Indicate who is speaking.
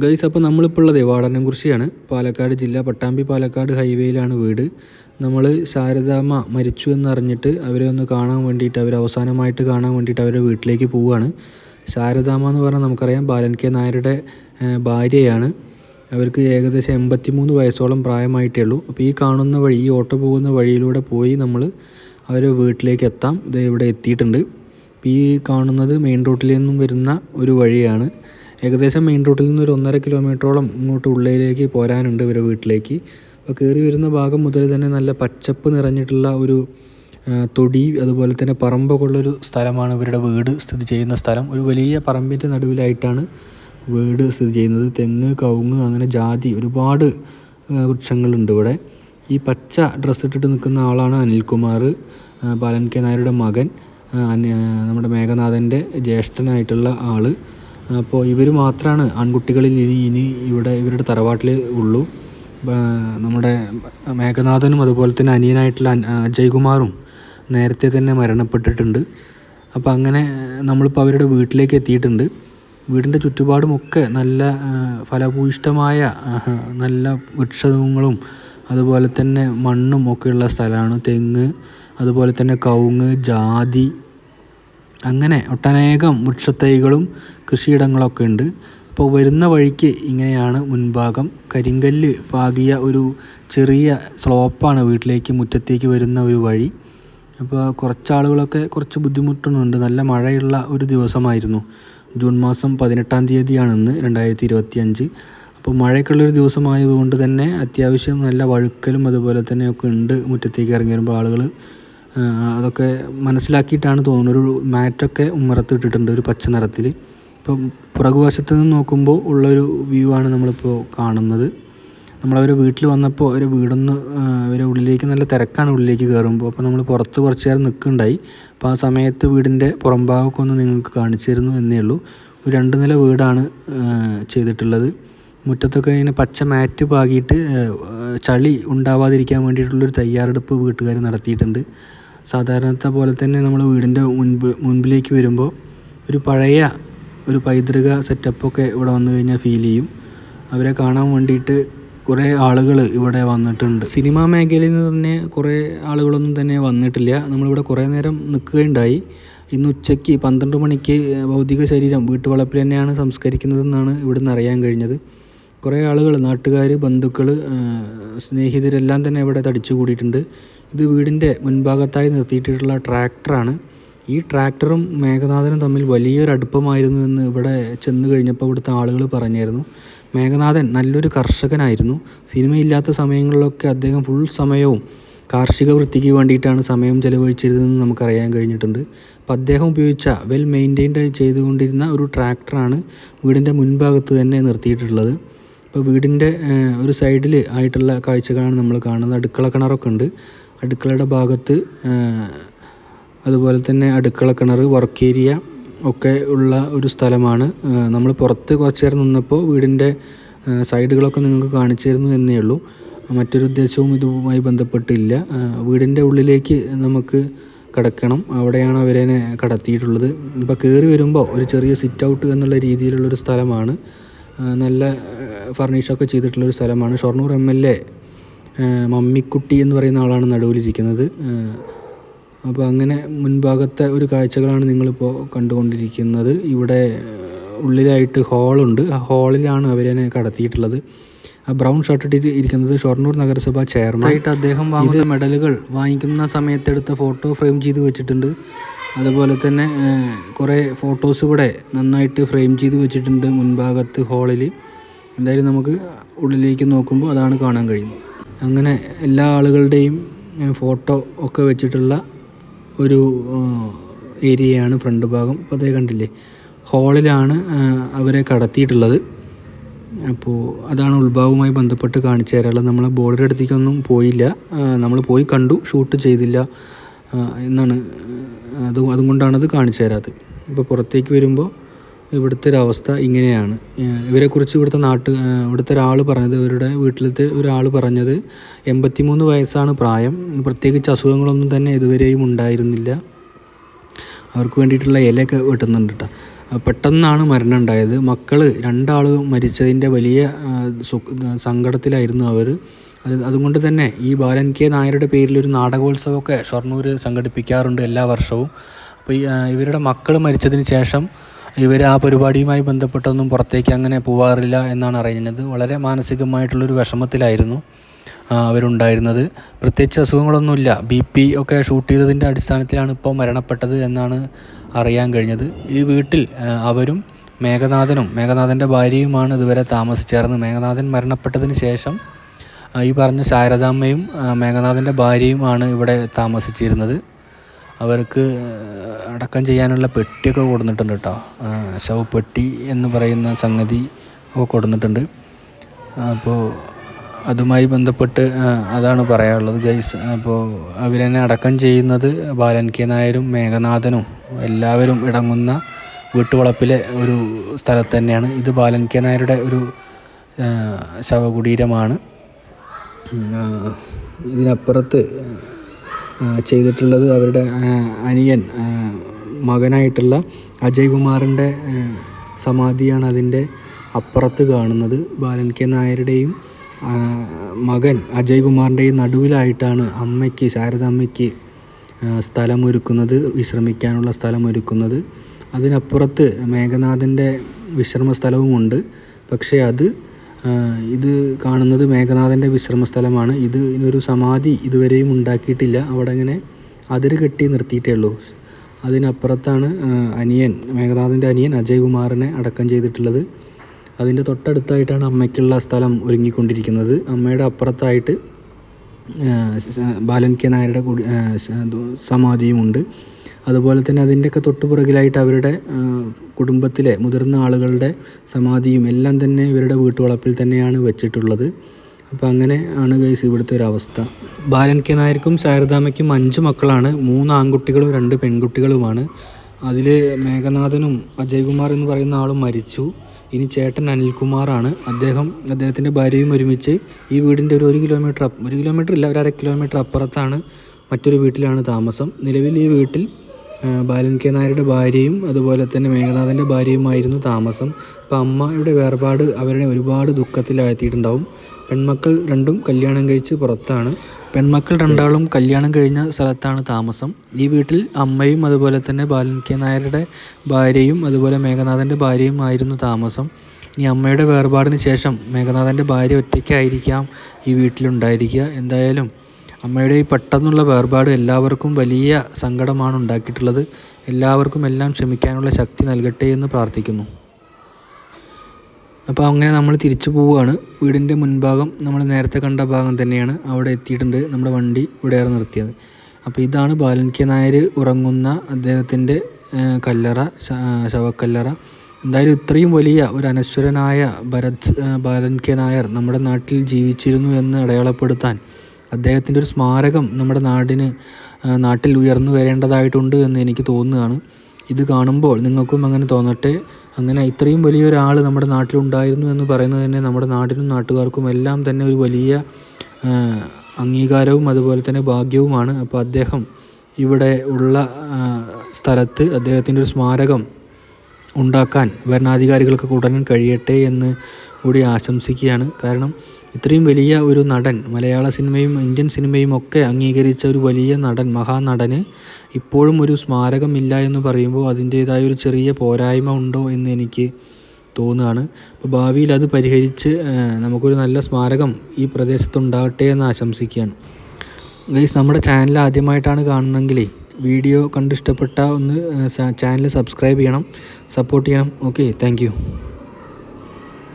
Speaker 1: Guys അപ്പോൾ നമ്മളിപ്പോൾ ഉള്ളത് വാടനംകുറിശിയാണ്. പാലക്കാട് ജില്ല പട്ടാമ്പി പാലക്കാട് ഹൈവേയിലാണ് വീട്. നമ്മൾ ശാരദാമ്മ മരിച്ചു എന്നറിഞ്ഞിട്ട് അവരെ ഒന്ന് കാണാൻ വേണ്ടിയിട്ട് അവർ അവസാനമായിട്ട് കാണാൻ വേണ്ടിയിട്ട് അവരുടെ വീട്ടിലേക്ക് പോവുകയാണ്. ശാരദാമ്മ എന്ന് പറഞ്ഞാൽ നമുക്കറിയാം ബാലൻ കെ നായരുടെ ഭാര്യയാണ്. അവർക്ക് ഏകദേശം എൺപത്തിമൂന്ന് വയസ്സോളം പ്രായമായിട്ടേ ഉള്ളൂ. അപ്പോൾ ഈ കാണുന്ന വഴി ഈ ഓട്ടോ പോകുന്ന വഴിയിലൂടെ പോയി നമ്മൾ അവരെ വീട്ടിലേക്ക് എത്താം. ഇത് ഇവിടെ എത്തിയിട്ടുണ്ട്. അപ്പോൾ ഈ കാണുന്നത് മെയിൻ റോട്ടിൽ നിന്നും വരുന്ന ഒരു വഴിയാണ്. ഏകദേശം മെയിൻ റോഡിൽ നിന്ന് ഒരു ഒന്നര കിലോമീറ്ററോളം ഇങ്ങോട്ട് ഉള്ളിലേക്ക് പോരാനുണ്ട് ഇവരുടെ വീട്ടിലേക്ക്. അപ്പോൾ കയറി വരുന്ന ഭാഗം മുതൽ തന്നെ നല്ല പച്ചപ്പ് നിറഞ്ഞിട്ടുള്ള ഒരു തൊടി അതുപോലെ തന്നെ പറമ്പൊക്കെ ഉള്ളൊരു സ്ഥലമാണ് ഇവരുടെ വീട് സ്ഥിതി ചെയ്യുന്ന സ്ഥലം. ഒരു വലിയ പറമ്പിന്റെ നടുവിലായിട്ടാണ് വീട് സ്ഥിതി ചെയ്യുന്നത്. തെങ്ങ് കവുങ്ങ് അങ്ങനെ ജാതി ഒരുപാട് വൃക്ഷങ്ങളുണ്ട് ഇവിടെ. ഈ പച്ച ഡ്രസ്സ് ഇട്ടിട്ട് നിൽക്കുന്ന ആളാണ് അനിൽകുമാർ ബാലൻ കെ നായരുടെ മകൻ നമ്മുടെ മേഘനാഥന്റെ ജ്യേഷ്ഠനായിട്ടുള്ള ആൾ അപ്പോൾ ഇവർ മാത്രമാണ് ആൺകുട്ടികളിൽ ഇനി ഇനി ഇവിടെ ഇവരുടെ തറവാട്ടിൽ ഉള്ളൂ. നമ്മുടെ മേഘനാഥനും അതുപോലെ തന്നെ അനിയനായിട്ടുള്ള അജയ് കുമാറും നേരത്തെ തന്നെ മരണപ്പെട്ടിട്ടുണ്ട്. അപ്പോൾ അങ്ങനെ നമ്മളിപ്പോൾ അവരുടെ വീട്ടിലേക്ക് എത്തിയിട്ടുണ്ട്. വീടിന്റെ ചുറ്റുപാടുമൊക്കെ നല്ല ഫലഭൂയിഷ്ടമായ നല്ല വൃക്ഷങ്ങളും അതുപോലെ തന്നെ മണ്ണും ഒക്കെയുള്ള സ്ഥലമാണ് തെങ്ങ് അതുപോലെ തന്നെ കവുങ്ങ് ജാതി അങ്ങനെ ഒട്ടനേകം വൃക്ഷത്തൈകളും കൃഷിയിടങ്ങളൊക്കെ ഉണ്ട്. അപ്പോൾ വരുന്ന വഴിക്ക് ഇങ്ങനെയാണ് മുൻഭാഗം കരിങ്കല്ല് പാകിയ ഒരു ചെറിയ സ്ലോപ്പാണ് വീട്ടിലേക്ക് മുറ്റത്തേക്ക് വരുന്ന ഒരു വഴി. അപ്പോൾ കുറച്ച് ആളുകളൊക്കെ കുറച്ച് ബുദ്ധിമുട്ടുന്നുണ്ട്. നല്ല മഴയുള്ള ഒരു ദിവസമായിരുന്നു. ജൂൺ മാസം പതിനെട്ടാം തീയതിയാണ് ഇന്ന് രണ്ടായിരത്തി ഇരുപത്തി അഞ്ച് അപ്പോൾ മഴയൊക്കെയുള്ളൊരു ദിവസമായതുകൊണ്ട് തന്നെ അത്യാവശ്യം നല്ല വഴുക്കലും അതുപോലെ തന്നെയൊക്കെ ഉണ്ട്. മുറ്റത്തേക്ക് ഇറങ്ങി വരുമ്പോൾ ആളുകൾ അതൊക്കെ മനസ്സിലാക്കിയിട്ടാണ് തോന്നുന്നത് ഒരു മാറ്റൊക്കെ ഉമ്മറത്ത് ഇട്ടിട്ടുണ്ട് ഒരു പച്ച നിറത്തിൽ ഇപ്പം പുറകുവശത്ത് നിന്ന് നോക്കുമ്പോൾ ഉള്ളൊരു വ്യൂ ആണ് നമ്മളിപ്പോൾ കാണുന്നത്. നമ്മളവരെ വീട്ടിൽ വന്നപ്പോൾ അവർ വീടൊന്ന് അവർ ഉള്ളിലേക്ക് നല്ല തിരക്കാണ് ഉള്ളിലേക്ക് കയറുമ്പോൾ അപ്പോൾ നമ്മൾ പുറത്ത് കുറച്ച് നേരം നിൽക്കുന്നുണ്ടായി അപ്പോൾ ആ സമയത്ത് വീടിന്റെ പുറംഭാഗമൊക്കെ ഒന്ന് നിങ്ങൾക്ക് കാണിച്ചിരുന്നു എന്നേ ഉള്ളൂ. ഒരു രണ്ട് നില വീടാണ് ചെയ്തിട്ടുള്ളത്. മുറ്റത്തൊക്കെ ഇങ്ങനെ പച്ച മാറ്റ് പാകിയിട്ട് ചളി ഉണ്ടാവാതിരിക്കാൻ വേണ്ടിയിട്ടുള്ളൊരു തയ്യാറെടുപ്പ് വീട്ടുകാർ നടത്തിയിട്ടുണ്ട്. സാധാരണത്തെ പോലെ തന്നെ നമ്മൾ വീടിന്റെ മുൻപ് മുൻപിലേക്ക് വരുമ്പോൾ ഒരു പഴയ ഒരു പൈതൃക സെറ്റപ്പൊക്കെ ഇവിടെ വന്നു കഴിഞ്ഞാൽ ഫീൽ ചെയ്യും. അവരെ കാണാൻ വേണ്ടിയിട്ട് കുറേ ആളുകൾ ഇവിടെ വന്നിട്ടുണ്ട്. സിനിമാ മേഖലയിൽ നിന്ന് തന്നെ കുറേ ആളുകളൊന്നും തന്നെ വന്നിട്ടില്ല. നമ്മളിവിടെ കുറേ നേരം നിൽക്കുകയുണ്ടായി. ഇന്ന് ഉച്ചയ്ക്ക് പന്ത്രണ്ട് മണിക്ക് ഭൗതിക ശരീരം വീട്ടുവളപ്പിൽ തന്നെയാണ് സംസ്കരിക്കുന്നതെന്നാണ് ഇവിടുന്ന് അറിയാൻ കഴിഞ്ഞത്. കുറേ ആളുകൾ നാട്ടുകാർ ബന്ധുക്കൾ സ്നേഹിതരെല്ലാം തന്നെ ഇവിടെ തടിച്ചു കൂടിയിട്ടുണ്ട് ഇത് വീടിന്റെ മുൻഭാഗത്തായി നിർത്തിയിട്ടുള്ള ട്രാക്ടറാണ്. ഈ ട്രാക്ടറും മേഘനാഥനും തമ്മിൽ വലിയൊരു അടുപ്പമായിരുന്നു എന്ന് ഇവിടെ ചെന്ന് കഴിഞ്ഞപ്പോൾ ഇവിടുത്തെ ആളുകൾ പറഞ്ഞായിരുന്നു. മേഘനാഥൻ നല്ലൊരു കർഷകനായിരുന്നു. സിനിമയില്ലാത്ത സമയങ്ങളിലൊക്കെ അദ്ദേഹം ഫുൾ സമയവും കാർഷിക വൃത്തിക്ക് വേണ്ടിയിട്ടാണ് സമയം ചെലവഴിച്ചിരുന്നതെന്ന് നമുക്കറിയാൻ കഴിഞ്ഞിട്ടുണ്ട്. അപ്പോൾ അദ്ദേഹം ഉപയോഗിച്ച വെൽ മെയിന്റെയിൻഡ് ചെയ്തുകൊണ്ടിരുന്ന ഒരു ട്രാക്ടറാണ് വീടിന്റെ മുൻഭാഗത്ത് തന്നെ നിർത്തിയിട്ടുള്ളത്. അപ്പോൾ വീടിന്റെ ഒരു സൈഡിൽ ആയിട്ടുള്ള കാഴ്ചകളാണ് നമ്മൾ കാണുന്നത്. അടുക്കള കിണറൊക്കെ ഉണ്ട്. അടുക്കളയുടെ ഭാഗത്ത് അതുപോലെ തന്നെ അടുക്കള കിണർ വർക്ക് ഏരിയ ഒക്കെ ഉള്ള ഒരു സ്ഥലമാണ്. നമ്മൾ പുറത്ത് കുറച്ച് നേരം നിന്നപ്പോൾ വീടിന്റെ സൈഡുകളൊക്കെ നിങ്ങൾക്ക് കാണിച്ചു തരുന്നു എന്നേ ഉള്ളൂ. മറ്റൊരു ഉദ്ദേശവും ഇതുമായി ബന്ധപ്പെട്ടില്ല. വീടിന്റെ ഉള്ളിലേക്ക് നമുക്ക് കിടക്കണം. അവിടെയാണ് അവരെ കടത്തിയിട്ടുള്ളത്. ഇപ്പോൾ കയറി വരുമ്പോൾ ഒരു ചെറിയ സിറ്റ് ഔട്ട് എന്നുള്ള രീതിയിലുള്ളൊരു സ്ഥലമാണ്. നല്ല ഫർണിഷൊക്കെ ചെയ്തിട്ടുള്ളൊരു സ്ഥലമാണ്. Shoranur M L A Mammikutty എന്ന് പറയുന്ന ആളാണ് നടുവിലിരിക്കുന്നത് അപ്പോൾ അങ്ങനെ മുൻഭാഗത്തെ ഒരു കാഴ്ചകളാണ് നിങ്ങളിപ്പോൾ കണ്ടുകൊണ്ടിരിക്കുന്നത്. ഇവിടെ ഉള്ളിലായിട്ട് ഹാളുണ്ട്. ആ ഹാളിലാണ് അവരെന്നെ കടത്തിയിട്ടുള്ളത്. ആ ബ്രൗൺ ഷർട്ട് ഇട്ടിട്ട് ഇരിക്കുന്നത് ഷൊർണൂർ നഗരസഭ ചെയർമാൻ. ആയിട്ട് അദ്ദേഹം വാങ്ങുന്ന മെഡലുകൾ. വാങ്ങിക്കുന്ന സമയത്തെടുത്ത ഫോട്ടോ ഫ്രെയിം ചെയ്ത് വെച്ചിട്ടുണ്ട്. അതുപോലെ തന്നെ കുറേ ഫോട്ടോസ് ഇവിടെ നന്നായിട്ട് ഫ്രെയിം ചെയ്ത് വെച്ചിട്ടുണ്ട് മുൻഭാഗത്ത് ഹാളിൽ എന്തായാലും നമുക്ക് ഉള്ളിലേക്ക് നോക്കുമ്പോൾ അതാണ് കാണാൻ കഴിയുന്നത്. അങ്ങനെ എല്ലാ ആളുകളുടെയും ഫോട്ടോ ഒക്കെ വെച്ചിട്ടുള്ള ഒരു ഏരിയയാണ് ഫ്രണ്ട് ഭാഗം. അപ്പോൾ അതേ കണ്ടില്ലേ ഹോളിലാണ് അവരെ കടത്തിയിട്ടുള്ളത്. അപ്പോൾ അതാണ് ഉത്ഭാവവുമായി ബന്ധപ്പെട്ട് കാണിച്ചു തരാനുള്ളത് നമ്മൾ ബോർഡിന്റെ അടുത്തേക്കൊന്നും പോയില്ല. നമ്മൾ പോയി കണ്ടു ഷൂട്ട് ചെയ്തില്ല എന്നാണ് അത് അതുകൊണ്ടാണ് അത് കാണിച്ചു തരാത്തത്. ഇപ്പോൾ പുറത്തേക്ക് വരുമ്പോൾ ഇവിടുത്തെ ഒരു അവസ്ഥ ഇങ്ങനെയാണ്. ഇവരെക്കുറിച്ച് ഇവിടുത്തെ നാട്ട് ഇവിടുത്തെ ഒരാൾ പറഞ്ഞത് ഇവരുടെ വീട്ടിലത്തെ ഒരാൾ പറഞ്ഞത് എൺപത്തിമൂന്ന് വയസ്സാണ് പ്രായം. പ്രത്യേകിച്ച് അസുഖങ്ങളൊന്നും തന്നെ ഇതുവരെയും ഉണ്ടായിരുന്നില്ല. അവർക്ക് വേണ്ടിയിട്ടുള്ള ഇലയൊക്കെ വെട്ടുന്നുണ്ട് കേട്ടോ പെട്ടെന്നാണ് മരണം ഉണ്ടായത്. മക്കൾ രണ്ടാൾ മരിച്ചതിന്റെ വലിയ സങ്കടത്തിലായിരുന്നു അവർ. അത് അതുകൊണ്ട് തന്നെ ഈ ബാലൻ കെ നായരുടെ പേരിൽ ഒരു നാടകോത്സവമൊക്കെ ഷൊർണൂർ സംഘടിപ്പിക്കാറുണ്ട് എല്ലാ വർഷവും. അപ്പോൾ ഇവരുടെ മക്കൾ മരിച്ചതിന് ശേഷം ഇവർ ആ പരിപാടിയുമായി ബന്ധപ്പെട്ടൊന്നും പുറത്തേക്ക് അങ്ങനെ പോവാറില്ല എന്നാണ് അറിയുന്നത്. വളരെ മാനസികമായിട്ടുള്ളൊരു വിഷമത്തിലായിരുന്നു അവരുണ്ടായിരുന്നത്. പ്രത്യേകിച്ച് അസുഖങ്ങളൊന്നുമില്ല. ബി പി ഒക്കെ ഷൂട്ട് ചെയ്തതിന്റെ അടിസ്ഥാനത്തിലാണ് ഇപ്പോൾ മരണപ്പെട്ടത് എന്നാണ് അറിയാൻ കഴിഞ്ഞത്. ഈ വീട്ടിൽ അവരും മേഘനാഥനും മേഘനാഥന്റെ ഭാര്യയുമാണ് ഇതുവരെ താമസിച്ചേർന്നത്. മേഘനാഥൻ മരണപ്പെട്ടതിന് ശേഷം ഈ പറഞ്ഞ ശാരദാമ്മയും മേഘനാഥന്റെ ഭാര്യയുമാണ് ഇവിടെ താമസിച്ചിരുന്നത്. അവർക്ക് അടക്കം ചെയ്യാനുള്ള പെട്ടിയൊക്കെ കൊടുത്തിട്ടുണ്ട് കേട്ടോ. ശവപ്പെട്ടി എന്ന് പറയുന്ന സംഗതി ഒക്കെ കൊടുത്തിട്ടുണ്ട്. അപ്പോൾ അതുമായി ബന്ധപ്പെട്ട് അതാണ് പറയാനുള്ളത് ഗൈസ്. അപ്പോൾ അവരെന്നെ അടക്കം ചെയ്യുന്നത് ബാലൻ കെ നായരും മേഘനാഥനും എല്ലാവരും ഇടങ്ങുന്ന വീട്ടുവളപ്പിലെ ഒരു സ്ഥലത്ത് തന്നെയാണ്. ഇത് ബാലൻ കെ നായരുടെ ഒരു ശവകുടീരമാണ്. ഇതിനപ്പുറത്ത് ചെയ്തിട്ടുള്ളത് അവരുടെ അനിയൻ മകനായിട്ടുള്ള അജയ് കുമാറിന്റെ സമാധിയാണ് അതിന്റെ അപ്പുറത്ത് കാണുന്നത്. ബാലൻ കെ നായരുടെയും മകൻ അജയ് കുമാറിന്റെയും നടുവിലായിട്ടാണ് അമ്മയ്ക്ക് ശാരദാമ്മയ്ക്ക് സ്ഥലമൊരുക്കുന്നത് വിശ്രമിക്കാനുള്ള സ്ഥലമൊരുക്കുന്നത്. അതിനപ്പുറത്ത് മേഘനാഥന്റെ വിശ്രമ സ്ഥലവുമുണ്ട് പക്ഷേ അത് ഇത് കാണുന്നത് മേഘനാഥന്റെ വിശ്രമ സ്ഥലമാണ് ഇത് ഇതിനൊരു സമാധി ഇതുവരെയും ഉണ്ടാക്കിയിട്ടില്ല. അവിടെ ഇങ്ങനെ അതിര് കെട്ടി നിർത്തിയിട്ടേ ഉള്ളൂ. അതിനപ്പുറത്താണ് അനിയൻ മേഘനാഥന്റെ അനിയൻ അജയ്കുമാറിനെ അടക്കം ചെയ്തിട്ടുള്ളത്. അതിന്റെ തൊട്ടടുത്തായിട്ടാണ് അമ്മയ്ക്കുള്ള സ്ഥലം ഒരുങ്ങിക്കൊണ്ടിരിക്കുന്നത്. അമ്മയുടെ അപ്പുറത്തായിട്ട് ബാലൻ കെ നായരുടെ കൂടി സമാധിയുമുണ്ട് അതുപോലെ തന്നെ അതിന്റെയൊക്കെ തൊട്ടു പുറകിലായിട്ട് അവരുടെ കുടുംബത്തിലെ മുതിർന്ന ആളുകളുടെ സമാധിയും എല്ലാം തന്നെ ഇവരുടെ വീട്ടുവളപ്പിൽ തന്നെയാണ് വെച്ചിട്ടുള്ളത്. അപ്പോൾ അങ്ങനെ ആണ് ഗൈസ് ഇവിടുത്തെ ഒരു അവസ്ഥ. ബാലൻ കെ നായർക്കും ശാരദാമ്മയ്ക്കും അഞ്ച് മക്കളാണ്. മൂന്ന് ആൺകുട്ടികളും രണ്ട് പെൺകുട്ടികളുമാണ്. അതിൽ മേഘനാഥനും അജയ് കുമാർ എന്ന് പറയുന്ന ആളും മരിച്ചു. ഇനി ചേട്ടൻ അനിൽകുമാറാണ്. അദ്ദേഹം അദ്ദേഹത്തിന്റെ ഭാര്യയും ഒരുമിച്ച് ഈ വീടിന്റെ ഒരു ഒരു കിലോമീറ്റർ ഒരു കിലോമീറ്റർ ഇല്ല ഒരു അര കിലോമീറ്റർ അപ്പുറത്താണ് മറ്റൊരു വീട്ടിലാണ് താമസം. നിലവിൽ ഈ വീട്ടിൽ ബാലൻ കെ നായരുടെ ഭാര്യയും അതുപോലെ തന്നെ മേഘനാഥന്റെ ഭാര്യയുമായിരുന്നു താമസം. അപ്പം അമ്മയുടെ വേർപാട് അവരുടെ ഒരുപാട് ദുഃഖത്തിലാഴ്ത്തിയിട്ടുണ്ടാവും. പെൺമക്കൾ രണ്ടും കല്യാണം കഴിച്ച് പുറത്താണ്. പെൺമക്കൾ രണ്ടാളും കല്യാണം കഴിഞ്ഞ സ്ഥലത്താണ് താമസം. ഈ വീട്ടിൽ അമ്മയും അതുപോലെ തന്നെ ബാലൻ കെ നായരുടെ ഭാര്യയും അതുപോലെ മേഘനാഥന്റെ ഭാര്യയും ആയിരുന്നു താമസം. ഇനി അമ്മയുടെ വേർപാടിന് ശേഷം മേഘനാഥന്റെ ഭാര്യ ഒറ്റയ്ക്കായിരിക്കാം ഈ വീട്ടിലുണ്ടായിരിക്കുക. എന്തായാലും അമ്മയുടെ ഈ പെട്ടെന്നുള്ള വേർപാട് എല്ലാവർക്കും വലിയ സങ്കടമാണ് ഉണ്ടാക്കിയിട്ടുള്ളത്. എല്ലാവർക്കും എല്ലാം ക്ഷമിക്കാനുള്ള ശക്തി നൽകട്ടെ എന്ന് പ്രാർത്ഥിക്കുന്നു. അപ്പോൾ അങ്ങനെ നമ്മൾ തിരിച്ചു പോവുകയാണ്. വീടിന്റെ മുൻഭാഗം നമ്മൾ നേരത്തെ കണ്ട ഭാഗം തന്നെയാണ്. അവിടെ എത്തിയിട്ടുണ്ട് നമ്മുടെ വണ്ടി ഇവിടെയാണ് നിർത്തിയത്. അപ്പോൾ ഇതാണ് ബാലൻ കെ നായർ ഉറങ്ങുന്ന അദ്ദേഹത്തിന്റെ കല്ലറ ശവക്കല്ലറ. എന്തായാലും ഇത്രയും വലിയ ഒരു അനശ്വരനായ ഭരത് ബാലൻകെ നായർ നമ്മുടെ നാട്ടിൽ ജീവിച്ചിരുന്നു എന്ന് അടയാളപ്പെടുത്താൻ അദ്ദേഹത്തിന്റെ ഒരു സ്മാരകം നമ്മുടെ നാടിന് നാട്ടിൽ ഉയർന്നു വരേണ്ടതായിട്ടുണ്ട് എന്ന് എനിക്ക് തോന്നുകയാണ്. ഇത് കാണുമ്പോൾ നിങ്ങൾക്കും അങ്ങനെ തോന്നട്ടെ. അങ്ങനെ ഇത്രയും വലിയൊരാൾ നമ്മുടെ നാട്ടിലുണ്ടായിരുന്നു എന്ന് പറയുന്നത് തന്നെ നമ്മുടെ നാടിനും നാട്ടുകാർക്കും എല്ലാം തന്നെ ഒരു വലിയ അംഗീകാരവും അതുപോലെ തന്നെ ഭാഗ്യവുമാണ്. അപ്പോൾ അദ്ദേഹം ഇവിടെ ഉള്ള സ്ഥലത്ത് അദ്ദേഹത്തിന്റെ ഒരു സ്മാരകം ഉണ്ടാക്കാൻ ഭരണാധികാരികൾക്ക് ഉടൻ കഴിയട്ടെ എന്ന് കൂടി ആശംസിക്കുകയാണ്. കാരണം ഇത്രയും വലിയ ഒരു നടൻ മലയാള സിനിമയും ഇന്ത്യൻ സിനിമയും ഒക്കെ അംഗീകരിച്ച ഒരു വലിയ നടൻ മഹാനടന് ഇപ്പോഴും ഒരു സ്മാരകമില്ല എന്ന് പറയുമ്പോൾ അതിന്റേതായ ഒരു ചെറിയ പോരായ്മ ഉണ്ടോ എന്ന് എനിക്ക് തോന്നുകയാണ്. അപ്പോൾ ഭാവിയിൽ അത് പരിഹരിച്ച് നമുക്കൊരു നല്ല സ്മാരകം ഈ പ്രദേശത്തുണ്ടാകട്ടെ എന്ന് ആശംസിക്കുകയാണ്. ഗൈസ് നമ്മുടെ ചാനൽ ആദ്യമായിട്ടാണ് കാണുന്നതെങ്കിലേ വീഡിയോ കണ്ടിഷ്ടപ്പെട്ട ഒന്ന് ചാനൽ സബ്സ്ക്രൈബ് ചെയ്യണം സപ്പോർട്ട് ചെയ്യണം. Okay thank